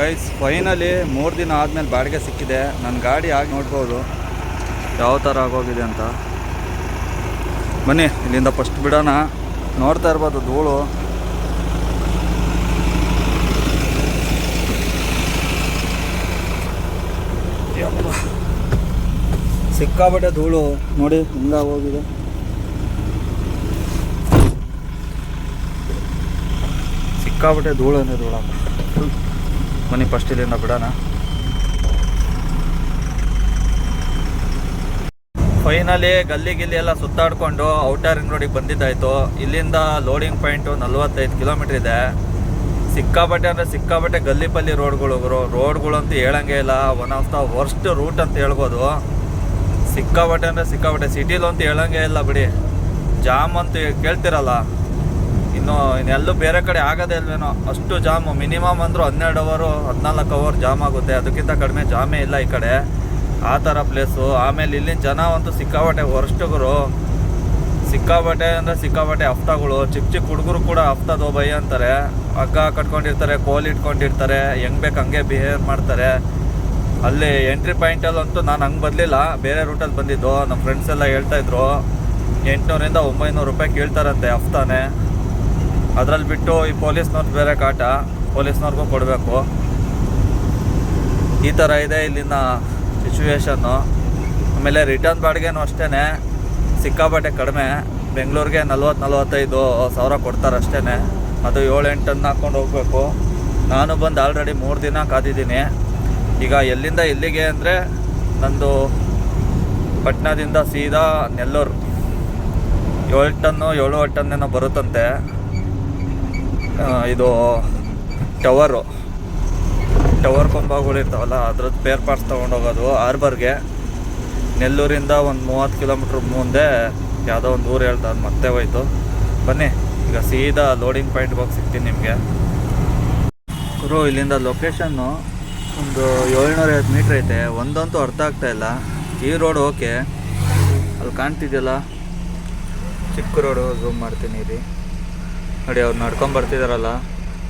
Guys finally ಮೂರು ದಿನ ಆದಮೇಲೆ ಬಾಡಿಗೆ ಸಿಕ್ಕಿದೆ. ನನ್ನ ಗಾಡಿ ಆಗಿ ನೋಡ್ಬೋದು. ಯಾವ ಥರ ಆಗೋಗಿದೆ ಅಂತ. ಬನ್ನಿ, ಇಲ್ಲಿಂದ ಫಸ್ಟ್ ಬಿಡೋಣ. ನೋಡ್ತಾ ಇರ್ಬೋದು ಧೂಳು. ಸಿಕ್ಕಾಬಟ್ಟೆ ಧೂಳು. ನೋಡಿ ಹಿಂಗಾಗೋಗಿದೆ ಸಿಕ್ಕಾಪಟ್ಟೆ ಧೂಳು ಅಂದರೆ ಧೂಳಪ್ಪ ಬನ್ನಿ ಫಸ್ಟ್ ಇಲ್ಲಿಂದ ಬಿಡೋಣ. ಫೈನಲಿ ಗಲ್ಲಿ ಗಿಲ್ಲಿ ಎಲ್ಲ ಸುತ್ತಾಡ್ಕೊಂಡು ಔಟರ್ ರಿಂಗ್ ರೋಡಿಗೆ ಬಂದಿದ್ದಾಯ್ತು. ಇಲ್ಲಿಂದ ಲೋಡಿಂಗ್ ಪಾಯಿಂಟು ನಲ್ವತ್ತೈದು ಕಿಲೋಮೀಟ್ರ್ ಇದೆ. ಸಿಕ್ಕಾಪಟ್ಟೆ ಅಂದರೆ ಸಿಕ್ಕಾಪಟ್ಟೆ ಗಲ್ಲಿ ಪಲ್ಲಿ ರೋಡ್ಗಳು ರೋಡ್ಗಳು ಅಂತ ಹೇಳಂಗೆ ಇಲ್ಲ. One of the worst route ಅಂತ ಹೇಳ್ಬೋದು. ಸಿಕ್ಕಾಪಟ್ಟೆ ಅಂದರೆ ಸಿಕ್ಕಾಪಟ್ಟೆ ಸಿಟಿಲು ಅಂತ ಹೇಳಂಗೆ ಇಲ್ಲ ಬಿಡಿ. ಜಾಮ್ ಅಂತ ಕೇಳ್ತಿರಲ್ಲ. ಇನ್ನು ಇನ್ನೆಲ್ಲೂ ಬೇರೆ ಕಡೆ ಆಗೋದೇ ಇಲ್ವೇನೋ, ಅಷ್ಟು ಜಾಮು, ಮಿನಿಮಮ್ ಅಂದರೂ ಹನ್ನೆರಡು ಅವರು, ಹದಿನಾಲ್ಕು ಅವರ್ ಜಾಮ್ ಆಗುತ್ತೆ. ಅದಕ್ಕಿಂತ ಕಡಿಮೆ ಜಾಮೇ ಇಲ್ಲ ಈ ಕಡೆ. ಆ ಥರ ಪ್ಲೇಸು ಆಮೇಲೆ ಇಲ್ಲಿನ ಜನ ಅಂತೂ ಸಿಕ್ಕಾಪಟ್ಟೆ ವರ್ಷಗರು ಸಿಕ್ಕಾಪಟ್ಟೆ ಅಂದರೆ ಸಿಕ್ಕಾಪಟ್ಟೆ ಹಫ್ತಾಗಳು. ಚಿಕ್ಕ ಚಿಕ್ಕ ಹುಡುಗರು ಕೂಡ ಹಫ್ತಾದ ಬೈ ಅಂತಾರೆ. ಹಗ್ಗ ಕಟ್ಕೊಂಡಿರ್ತಾರೆ, ಕೋಲ್ ಇಟ್ಕೊಂಡಿರ್ತಾರೆ, ಹೆಂಗ್ ಬೇಕು ಹಂಗೆ ಬಿಹೇವ್ ಮಾಡ್ತಾರೆ. ಅಲ್ಲಿ ಎಂಟ್ರಿ ಪಾಯಿಂಟಲ್ಲಂತೂ ನಾನು ಹಂಗೆ ಬರಲಿಲ್ಲ. ಬೇರೆ ರೂಟಲ್ಲಿ ಬಂದಿದ್ದು. ನಮ್ಮ ಫ್ರೆಂಡ್ಸ್ ಎಲ್ಲ ಹೇಳ್ತಾಯಿದ್ರು ಎಂಟುನೂರಿಂದ ಒಂಬೈನೂರು ರೂಪಾಯಿ ಕೇಳ್ತಾರಂತೆ ಹಫ್ತಾನೆ. ಅದ್ರಲ್ಲಿ ಬಿಟ್ಟು ಈ ಪೊಲೀಸ್ನವ್ರದ್ದು ಬೇರೆ ಕಾಟ, ಪೊಲೀಸ್ನವ್ರಿಗೂ ಕೊಡಬೇಕು. ಈ ಥರ ಇದೆ ಇಲ್ಲಿನ ಸಿಚುವೇಶನ್ನು ಆಮೇಲೆ ರಿಟರ್ನ್ ಬಾಡಿಗೆನೂ ಅಷ್ಟೇ ಸಿಕ್ಕಾಪಟ್ಟೆ ಕಡಿಮೆ. ಬೆಂಗಳೂರಿಗೆ ನಲ್ವತ್ತು ನಲ್ವತ್ತೈದು ಸಾವಿರ ಕೊಡ್ತಾರೆ ಅಷ್ಟೇ ಅದು ಏಳು ಎಂಟು ಹಾಕ್ಕೊಂಡು ಹೋಗಬೇಕು. ನಾನು ಬಂದು ಆಲ್ರೆಡಿ ಮೂರು ದಿನ ಕಾದಿದ್ದೀನಿ. ಈಗ ಎಲ್ಲಿಂದ ಎಲ್ಲಿಗೆ ಅಂದರೆ ನಂದು ಪಟ್ನಾದಿಂದ ಸೀದಾ ನೆಲ್ಲೂರು. ಏಳು ಟನ್ನು, ಏಳು ಟನ್ನೇನೋ ಬರುತ್ತಂತೆ. ಇದು ಟವರು. ಟವರ್ ಕೊಂಬಗಳಿರ್ತಾವಲ್ಲ ಅದ್ರದ್ದು ಪೇರ್ ಪಾರ್ಟ್ಸ್ ತೊಗೊಂಡೋಗೋದು. ಆರ್ಬರ್ಗೆ ನೆಲ್ಲೂರಿಂದ ಒಂದು ಮೂವತ್ತು ಕಿಲೋಮೀಟ್ರ್ ಮುಂದೆ ಯಾವುದೋ ಒಂದು ಊರು ಹೇಳ್ತಾ ಮತ್ತೆ ಹೋಯ್ತು. ಬನ್ನಿ, ಈಗ ಸೀದಾ ಲೋಡಿಂಗ್ ಪಾಯಿಂಟ್ ಹೋಗಿ ಸಿಗ್ತೀನಿ ನಿಮಗೆ. ಗುರು, ಇಲ್ಲಿಂದ ಲೊಕೇಶನ್ನು ಒಂದು ಏಳ್ನೂರೈವತ್ತು ಮೀಟ್ರ್ ಐತೆ. ಒಂದಂತೂ ಅರ್ಥ ಆಗ್ತಾ ಇಲ್ಲ. ಈ ರೋಡ್ ಓಕೆ ಅಲ್ಲಿ ಕಾಣ್ತಿದೆಯಲ್ಲ? ಚಿಕ್ಕ ರೋಡು ಝೂಮ್ ಮಾಡ್ತೀನಿ ಇಲ್ಲಿ. ನೋಡಿ ಅವ್ರು ನಡ್ಕೊಂಡ್ ಬರ್ತಿದಾರಲ್ಲ.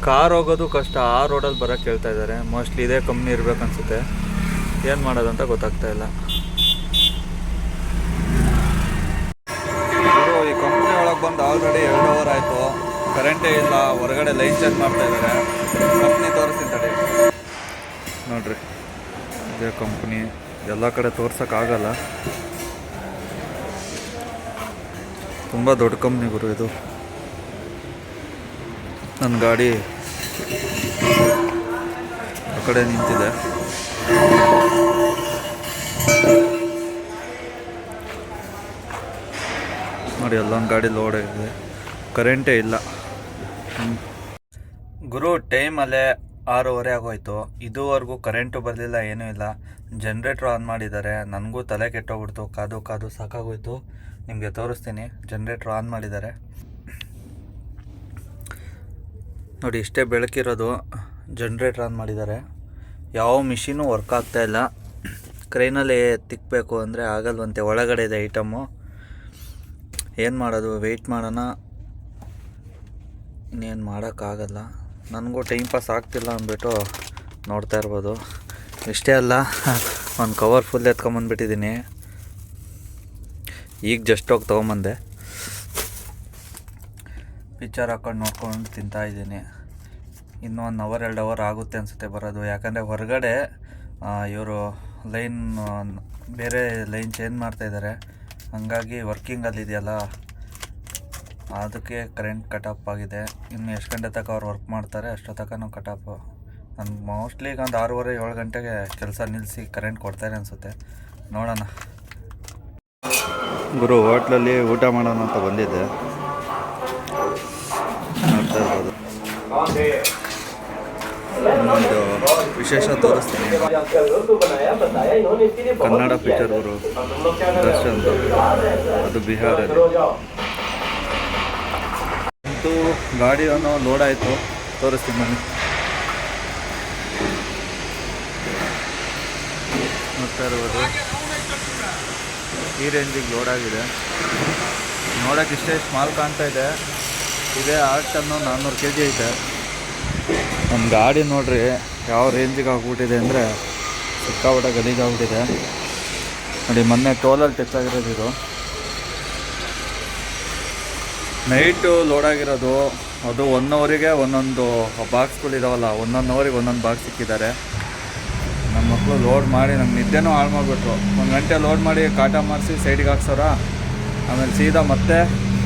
ಕಾರ್ ಹೋಗೋದು ಕಷ್ಟ ಆ ರೋಡಲ್ಲಿ ಬರೋಕ್ಕೆ ಹೇಳ್ತಾ ಇದ್ದಾರೆ ಮೋಸ್ಟ್ಲಿ ಇದೇ ಕಂಪ್ನಿ ಇರ್ಬೇಕು ಅನ್ಸುತ್ತೆ. ಏನು ಮಾಡೋದಂತ ಗೊತ್ತಾಗ್ತಾ ಇಲ್ಲ. ಈ ಕಂಪ್ನಿ ಒಳಗೆ ಬಂದು ಆಲ್ರೆಡಿ ಎರಡು ಅವರ್ ಆಯಿತು. ಕರೆಂಟೇ ಇಲ್ಲ ಹೊರಗಡೆ ಲೈನ್ ಚೆಕ್ ಮಾಡ್ತಾ ಇದ್ದಾರೆ ಕಂಪ್ನಿ ತೋರಿಸ್ತೀನಿ ತಡೆ. ನೋಡ್ರಿ ಇದೇ ಕಂಪ್ನಿ ಎಲ್ಲ ಕಡೆ ತೋರ್ಸೋಕ್ಕಾಗಲ್ಲ ತುಂಬ ದೊಡ್ಡ ಕಂಪ್ನಿ ಗುರು ಇದು. ನನ್ನ ಗಾಡಿ ಆ ಕಡೆ ನಿಂತಿದೆ. ನೋಡಿ ಎಲ್ಲೊಂದು ಗಾಡಿ ಲೋಡ್ ಆಗಿದೆ. ಕರೆಂಟೇ ಇಲ್ಲ. ಗುರು ಟೈಮಲ್ಲೇ ಆರೂವರೆ ಆಗೋಯ್ತು. ಇದುವರೆಗೂ ಕರೆಂಟು ಬರಲಿಲ್ಲ, ಏನೂ ಇಲ್ಲ. ಜನ್ರೇಟ್ರ್ ಆನ್ ಮಾಡಿದ್ದಾರೆ. ನನಗೂ ತಲೆ ಕೆಟ್ಟೋಗ್ಬಿಡ್ತು. ಕಾದು ಕಾದು ಸಾಕಾಗೋಯ್ತು. ನಿಮಗೆ ತೋರಿಸ್ತೀನಿ. ಜನ್ರೇಟ್ರ್ ಆನ್ ಮಾಡಿದ್ದಾರೆ. ನೋಡಿ, ಇಷ್ಟೇ ಬೆಳಕಿರೋದು ಜನ್ರೇಟರ್ ಆನ್ ಮಾಡಿದ್ದಾರೆ. ಯಾವ ಮಿಷಿನೂ ವರ್ಕ್ ಆಗ್ತಾ ಇಲ್ಲ. ಕ್ರೈನಲ್ಲಿ ತಿಕ್ಕಬೇಕು ಅಂದರೆ ಆಗಲ್ವಂತೆ. ಒಳಗಡೆ ಇದೆ ಐಟಮ್ಮು ಏನು ಮಾಡೋದು? ವೆಯ್ಟ್ ಮಾಡೋಣ. ಇನ್ನೇನು ಮಾಡೋಕ್ಕಾಗಲ್ಲ ನನಗೂ ಟೈಮ್ ಪಾಸ್ ಆಗ್ತಿಲ್ಲ ಅಂದ್ಬಿಟ್ಟು ನೋಡ್ತಾ ಇರ್ಬೋದು. ಇಷ್ಟೇ ಅಲ್ಲ, ಒಂದು ಕವರ್ ಫುಲ್ ಎತ್ಕೊಂಬಂದ್ಬಿಟ್ಟಿದ್ದೀನಿ ಈಗ ಜಸ್ಟ್ ಹೋಗಿ ತೊಗೊಂಬಂದೆ. ಪಿಕ್ಚರ್ ಹಾಕೊಂಡು ನೋಡ್ಕೊಂಡು ತಿಂತಾ ಇದ್ದೀನಿ. ಇನ್ನೂ ಒಂದು ಅವರ್ ಎರಡು ಅವರ್ ಆಗುತ್ತೆ ಅನಿಸುತ್ತೆ ಬರೋದು. ಯಾಕಂದರೆ ಹೊರಗಡೆ ಇವರು ಲೈನ್, ಬೇರೆ ಲೈನ್ ಚೇಂಜ್ ಮಾಡ್ತಾ ಇದ್ದಾರೆ ಹಂಗಾಗಿ ವರ್ಕಿಂಗಲ್ಲಿ ಇದೆಯಲ್ಲ, ಅದಕ್ಕೆ ಕರೆಂಟ್ ಕಟ್ ಆಫ್ ಆಗಿದೆ. ಇನ್ನು ಎಷ್ಟು ಗಂಟೆ ತನಕ ಅವ್ರು ವರ್ಕ್ ಮಾಡ್ತಾರೆ, ಅಷ್ಟೋ ತನಕ ಕಟ್ ಆಫ್ ನಾನು ಮೋಸ್ಟ್ಲಿ ಈಗ ಒಂದು ಆರೂವರೆ, ಏಳು ಗಂಟೆಗೆ ಕೆಲಸ ನಿಲ್ಲಿಸಿ ಕರೆಂಟ್ ಕೊಡ್ತಾರೆ ಅನಿಸುತ್ತೆ. ನೋಡೋಣ. ಗುರು ಹೋಟ್ಲಲ್ಲಿ ಊಟ ಮಾಡೋಣ ಅಂತ ಬಂದಿದ್ದೆ. ನೋಡ್ತಾ ಇರ್ಬೋದು ಒಂದು ವಿಶೇಷ ತೋರಿಸ್ತೀನಿ. ಕನ್ನಡ ಪಿಕ್ಚರ್ ಅವರು ದರ್ಶನ್ ಅದು ಬಿಹಾರಲ್ಲಿ. ಅಂತೂ ಗಾಡಿ ಅನ್ನೋ ಲೋಡ್ ಆಯಿತು. ತೋರಿಸ್ತೀನಿ ಬನ್ನಿ. ನೋಡ್ತಾ ಇರ್ಬೋದು. ಈ ರೇಂಜಿಗೆ ಲೋಡ್ ಆಗಿದೆ. ನೋಡಕ್ಕೆ ಇಷ್ಟೇ ಸ್ಮಾಲ್ ಕಾಣ್ತಾ ಇದೆ. ಇದೇ ಆರು ಟನ್ನು ನಾನ್ನೂರು ಕೆ ಜಿ ಐತೆ. ನಮ್ಮ ಗಾಡಿ ನೋಡ್ರಿ, ಯಾವ ರೇಂಜಿಗೆ ಆಗ್ಬಿಟ್ಟಿದೆ ಅಂದರೆ ಸಿಕ್ಕಾಪಟ್ಟೆ ಗಲೀಜಾಗ್ಬಿಟ್ಟಿದೆ ನೋಡಿ, ಮೊನ್ನೆ ಟೋಲಲ್ಲಿ ಟಚ್ ಆಗಿರೋದು ಇದು. ನೈಟು ಲೋಡ್ ಆಗಿರೋದು. ಅದು ಒನ್ ಅವರಿಗೆ ಒಂದೊಂದು ಬಾಕ್ಸ್ಗಳಿದಾವಲ್ಲ ಒಂದೊಂದು ಅವರಿಗೆ ಒಂದೊಂದು ಬಾಕ್ಸ್ ಸಿಕ್ಕಿದ್ದಾರೆ. ನಮ್ಮ ಮಕ್ಕಳು ಲೋಡ್ ಮಾಡಿ ನಮ್ಮ ನಿದ್ದೆನೂ ಹಾಳು ಮಾಡಿಬಿಟ್ರು. ಒಂದು ಗಂಟೆ ಲೋಡ್ ಮಾಡಿ ಕಾಟ ಮಾಡಿಸಿ ಸೈಡಿಗೆ ಹಾಕ್ಸೋರ? ಆಮೇಲೆ ಸೀದಾ ಮತ್ತೆ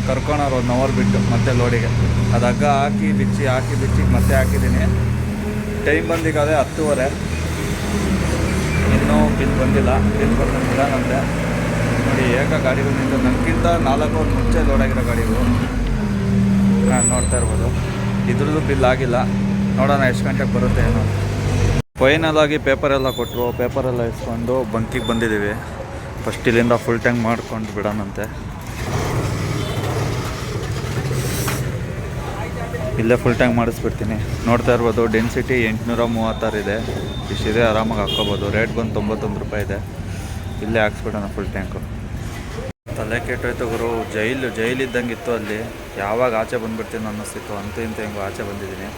ಕರ್ಕೊಳೋರು ಒಂದು ಅವರ್ ಬಿಟ್ಟು ಮತ್ತೆ ಲೋಡಿಗೆ. ಅದು ಹಗ್ಗ ಹಾಕಿ, ಬಿಚ್ಚಿ ಹಾಕಿ, ಬಿಚ್ಚಿ ಮತ್ತೆ ಹಾಕಿದ್ದೀನಿ. ಟೈಮ್ ಬಂದಿಗೆ ಅದೇ ಹತ್ತುವರೆ. ಇನ್ನೂ ಬಿಲ್ ಬಂದಿಲ್ಲ. ಬಿಲ್ ಬಂದ ನಿಧಾನಂತೆ ನೋಡಿ, ಏಕ ಗಾಡಿಗಳು ನಿಂತು ನನಗಿಂತ ನಾಲ್ಕು ಮುಂಚೆ ಲೋಡಾಗಿರೋ ಗಾಡಿಗಳು. ನಾನು ನೋಡ್ತಾ ಇರ್ಬೋದು. ಇದ್ರದ್ದು ಬಿಲ್ ಆಗಿಲ್ಲ. ನೋಡೋಣ ಎಷ್ಟು ಗಂಟೆಗೆ ಬರುತ್ತೆ ಏನೋ. ಫೈನಲ್ ಆಗಿ ಪೇಪರ್ ಎಲ್ಲ ಕೊಟ್ಟರು ಪೇಪರೆಲ್ಲ ಇಸ್ಕೊಂಡು ಬಂಕಿಗೆ ಬಂದಿದ್ದೀವಿ ಫಸ್ಟ್ ಇಲ್ಲಿಂದ ಫುಲ್ ಟ್ಯಾಂಕ್ ಮಾಡ್ಕೊಂಡು ಬಿಡೋಣಂತೆ. ಇಲ್ಲೇ ಫುಲ್ ಟ್ಯಾಂಕ್ ಮಾಡಿಸ್ಬಿಡ್ತೀನಿ. ನೋಡ್ತಾ ಇರ್ಬೋದು ಡೆನ್ಸಿಟಿ ಎಂಟುನೂರ ಮೂವತ್ತಾರು ಇದೆ. ಇಷ್ಟಿದೆ ಆರಾಮಾಗಿ ಹಾಕ್ಕೋಬೋದು. ರೇಟ್ ಬಂದು ತೊಂಬತ್ತೊಂದು ರೂಪಾಯಿ ಇದೆ. ಇಲ್ಲೇ ಹಾಕ್ಸ್ಬಿಡೋಣ ಫುಲ್ ಟ್ಯಾಂಕು ತಲೆ ಕೆಟ್ಟೋಯ್ತು ಗುರು. ಜೈಲು ಜೈಲಿದ್ದಂಗೆ ಇತ್ತು ಅಲ್ಲಿ. ಯಾವಾಗ ಆಚೆ ಬಂದುಬಿಡ್ತೀನಿ ಅನ್ನಿಸ್ತಿತ್ತು. ಅಂತೂ ಇಂತ ಹೆಂಗೋ ಆಚೆ ಬಂದಿದ್ದೀನಿ.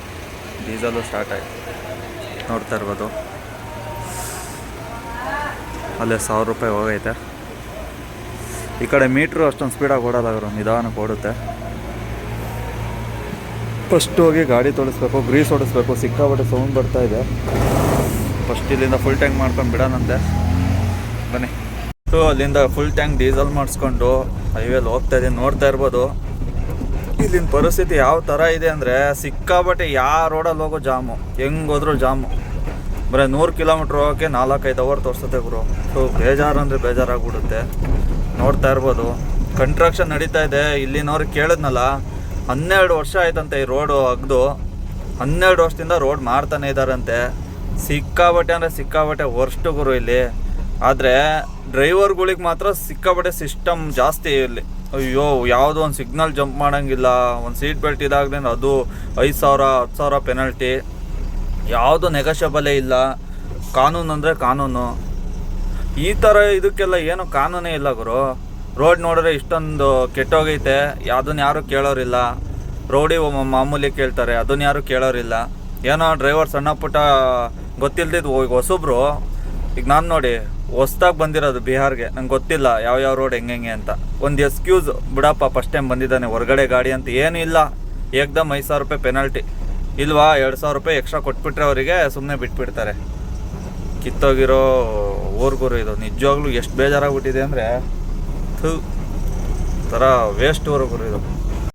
ಡೀಸಲು ಸ್ಟಾರ್ಟ್ ಆಯ್ತು. ನೋಡ್ತಾ ಇರ್ಬೋದು. ಅಲ್ಲೇ ಸಾವಿರ ರೂಪಾಯಿ ಹೋಗೈತೆ. ಈ ಕಡೆ ಮೀಟ್ರು ಅಷ್ಟೊಂದು ಸ್ಪೀಡಾಗಿ ಓಡೋದಾಗ ನಿಧಾನಕ್ಕೆ ಓಡುತ್ತೆ. ಫಸ್ಟ್ ಹೋಗಿ ಗಾಡಿ ತೊಳಿಸ್ಬೇಕು ಗ್ರೀಸ್ ಹೊಡಿಸ್ಬೇಕು, ಸಿಕ್ಕಾಪಟ್ಟೆ ಸೌಂಡ್ ಬರ್ತಾ ಇದೆ. ಫಸ್ಟ್ ಇಲ್ಲಿಂದ ಫುಲ್ ಟ್ಯಾಂಕ್ ಮಾಡ್ಕೊಂಡು ಬಿಡೋಣಂತೆ ಬನ್ನಿ. ಸೊ ಅಲ್ಲಿಂದ ಫುಲ್ ಟ್ಯಾಂಕ್ ಡೀಸೆಲ್ ಮಾಡಿಸ್ಕೊಂಡು ಹೈವೇಲಿ ಹೋಗ್ತಾ ಇದ್ದೀನಿ ನೋಡ್ತಾ ಇರ್ಬೋದು. ಇಲ್ಲಿನ ಪರಿಸ್ಥಿತಿ ಯಾವ ಥರ ಇದೆ ಅಂದರೆ ಸಿಕ್ಕಾಬಟ್ಟೆ ಯಾವ ರೋಡಲ್ಲಿ ಹೋಗೋ ಜಾಮು ಹೆಂಗೆ ಹೋದ್ರೂ ಜಾಮು. ಬರೀ ನೂರು ಕಿಲೋಮೀಟ್ರ್ ಹೋಗೋಕ್ಕೆ ನಾಲ್ಕೈದು ಅವರ್ ತೋರಿಸುತ್ತೆ ಗುರು. ಸೊ ಬೇಜಾರು ಅಂದರೆ ಬೇಜಾರಾಗ್ಬಿಡುತ್ತೆ. ನೋಡ್ತಾ ಇರ್ಬೋದು. ಕಂಟ್ರಾಕ್ಷನ್ ನಡೀತಾ ಇದೆ. ಇಲ್ಲಿನವ್ರಿಗೆ ಕೇಳಿದ್ನಲ್ಲ ಹನ್ನೆರಡು ವರ್ಷ ಆಯ್ತಂತೆ ಈ ರೋಡು ಅಗ್ದು. ಹನ್ನೆರಡು ವರ್ಷದಿಂದ ರೋಡ್ ಮಾಡ್ತಾನೆ ಇದ್ದಾರಂತೆ ಸಿಕ್ಕಾಬಟ್ಟೆ ಅಂದರೆ ಸಿಕ್ಕಾಬಟ್ಟೆ ವರ್ಷ್ಟು ಗುರು ಇಲ್ಲಿ. ಆದರೆ ಡ್ರೈವರ್ಗಳಿಗೆ ಮಾತ್ರ ಸಿಕ್ಕಾಬಟ್ಟೆ ಸಿಸ್ಟಮ್ ಜಾಸ್ತಿ ಇಲ್ಲಿ. ಅಯ್ಯೋ, ಯಾವುದೋ ಒಂದು ಸಿಗ್ನಲ್ ಜಂಪ್ ಮಾಡೋಂಗಿಲ್ಲ. ಒಂದು ಸೀಟ್ ಬೆಲ್ಟ್ ಇದಾಗಲೇ ಅದು ಐದು ಸಾವಿರ, ಹತ್ತು ಸಾವಿರ ಪೆನಲ್ಟಿ ಯಾವುದು ನೆಗೋಷಿಯಬಲೇ ಇಲ್ಲ. ಕಾನೂನು ಅಂದರೆ ಕಾನೂನು. ಈ ಥರ ಇದಕ್ಕೆಲ್ಲ ಏನು ಕಾನೂನೇ ಇಲ್ಲ ಗುರು. ರೋಡ್ ನೋಡಿದ್ರೆ ಇಷ್ಟೊಂದು ಕೆಟ್ಟೋಗೈತೆ ಅದನ್ನ ಯಾರು ಕೇಳೋರಿಲ್ಲ. ರೋಡಿ ಮಾಮೂಲಿ ಕೇಳ್ತಾರೆ ಅದನ್ನ ಯಾರು ಕೇಳೋರಿಲ್ಲ. ಏನೋ ಡ್ರೈವರ್ ಸಣ್ಣ ಪುಟ್ಟ ಗೊತ್ತಿಲ್ದಿದ್ದು ಈಗ ಹೊಸಬ್ರು, ಈಗ ನಾನು ನೋಡಿ, ಹೊಸ್ದಾಗಿ ಬಂದಿರೋದು ಬಿಹಾರ್ಗೆ, ನಂಗೆ ಗೊತ್ತಿಲ್ಲ ಯಾವ ಯಾವ ರೋಡ್ ಹೆಂಗೆ ಅಂತ. ಒಂದು ಎಕ್ಸ್ಕ್ಯೂಸ್ ಬಿಡಪ್ಪ ಫಸ್ಟ್ ಟೈಮ್ ಬಂದಿದ್ದಾನೆ, ಹೊರಗಡೆ ಗಾಡಿ ಅಂತ ಏನೂ ಇಲ್ಲ. ಏಕ್ದಮ್ ಐದು ಸಾವಿರ ರೂಪಾಯಿ ಪೆನಾಲ್ಟಿ. ಇಲ್ವಾ, ಎರಡು ಸಾವಿರ ರೂಪಾಯಿ ಎಕ್ಸ್ಟ್ರಾ ಕೊಟ್ಬಿಟ್ರೆ ಅವರಿಗೆ ಸುಮ್ಮನೆ ಬಿಟ್ಬಿಡ್ತಾರೆ. ಕಿತ್ತೋಗಿರೋ ಊರ್ಗುರು ಇದು, ನಿಜವಾಗ್ಲೂ ಎಷ್ಟು ಬೇಜಾರಾಗ್ಬಿಟ್ಟಿದೆ ಅಂದರೆ ಥರ ವೇಸ್ಟ್ ಹೊರಗೆ ಇದು.